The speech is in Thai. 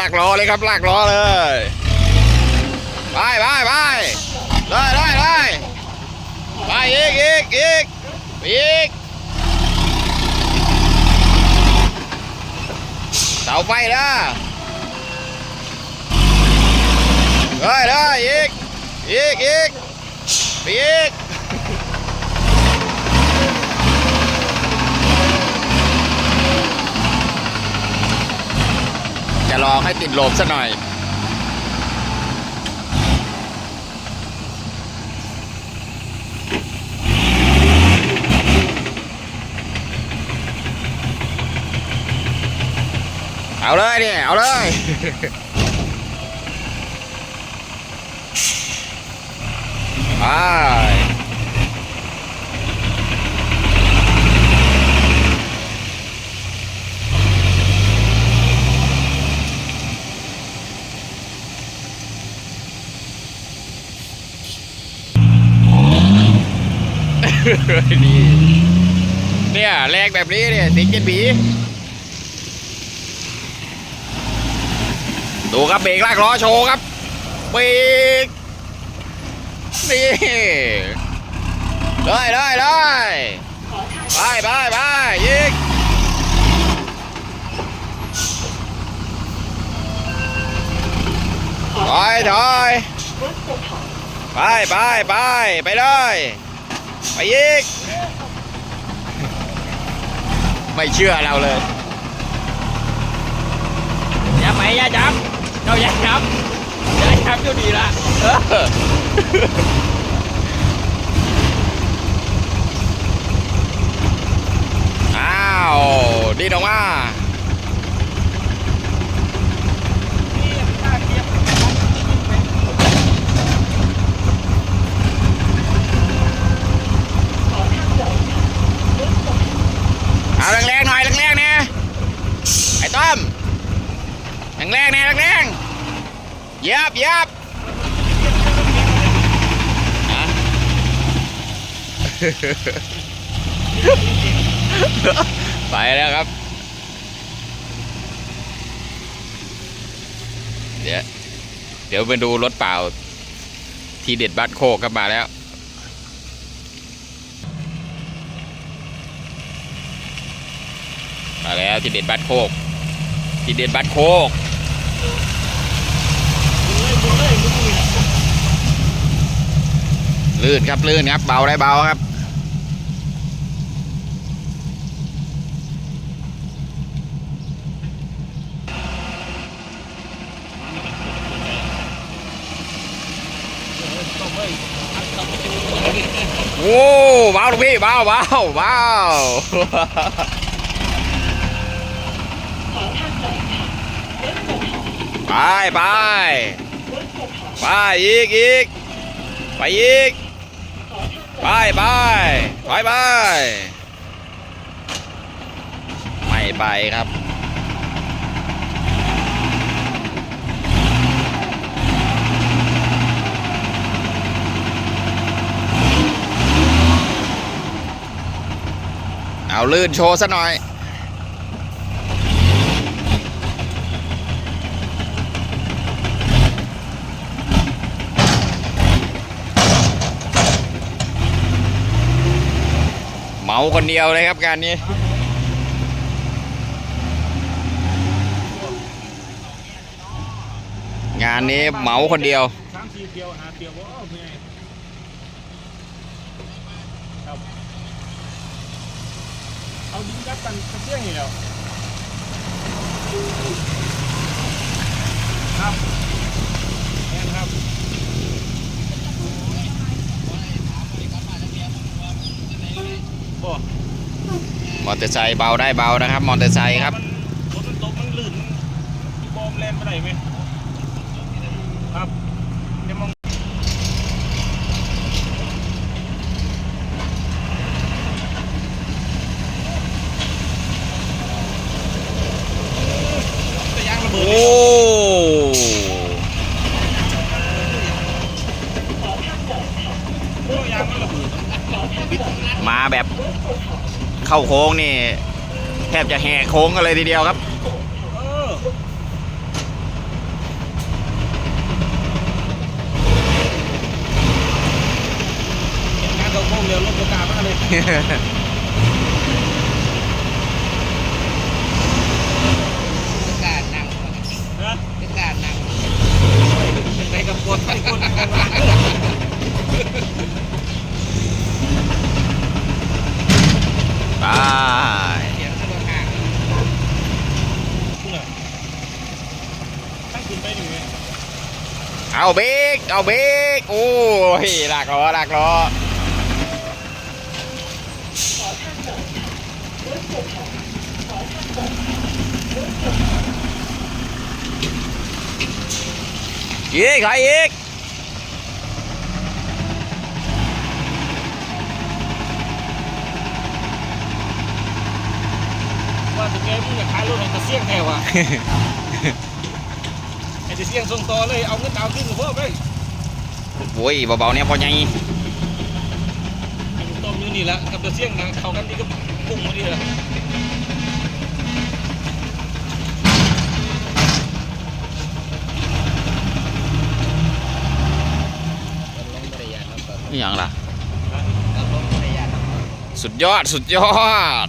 ลากล้อเลยครับลากล้อเลยไปไปไปเลยเลยเลยไปอีกอีกอีกอีกเสาไฟนะเลยเลยอีกอีกอีกอีก จะลองให้ติดลมซะหน่อย เอาเลยเนี่ย เอาเลยไป นี่เนี่ยแรงแบบนี้เนี่ยสิงเจ็ดบีดูครับเบรกลากล้อโชว์ครับเบรกนี่ได้ได้ได้ไปไปไปยิงถอยถอยไปไปไปไปเลย ไปอีก ไม่เชื่อเราเลย อย่าไปอย่าจับเราอย่าจับอย่าจับก็ดีละอ้าวดีดออกมา เอาแรงๆหน่อยแรงๆเนี่ยไอ้ต้อมแรงๆเนี่ยแรงๆยียบยียบไปแล้วครับ เดี๋ยวเดี๋ยวไปดูรถเปล่า ทีเด็ดบัตโคกครับมาแล้ว มาแล้วทีเด็ดบัตโคกทีเด็ดบัตโคกลื่นครับลื่นครับเบาได้เบาครับโอ้เบาลูกพี่เบาเบาเบา ไปไปไปอีกอีกไปอีกไปไปไปไปไม่ไปครับเอาลื่นโชว์ซะหน่อย มาคนเดียวเลยครับการนี้ งานนี้เหมาคนเดียวสามสี่เที่ยวหาเที่ยวว่าเมื่อยครับเอาดินยัดกันกระเทียงนี่แล้วครับแม่นครับ บ่มอเตอร์ไซค์เบาได้เบานะครับ มอเตอร์ไซค์ครับ รถมันตกมันลื่นมันบอมแลนไปไหนไหม มาแบบเข้าโค้งนี่ แทบจะแห่โค้งกันเลยทีเดียวครับกานเข้าโค้งเร็วรถโอกาสมากเลย ไปเสียงถนนห่าคุณอะตั้งขึ้นไปหนึ่งไงเอาเบรกเอาเบรกโอ้ยหลักล้อหลักล้ออีกใครอีก ว่าจะแก มึงอยากขายรถให้ตะเสี่ยงแถวอะไอ้ตะเสี่ยงส่งต่อเลยเอาเงินดาวขึ้นกับพวกไปโอ้ยเบาๆเนี่ยพอไงไอ้ต้มอยู่นี่แหละกับตะเสี่ยงนะเข้ากันดีก็ปุ่งมาดีเลยลงบริยานน้ำตกนี่อย่างล่ะลงบริยานสุดยอดสุดยอด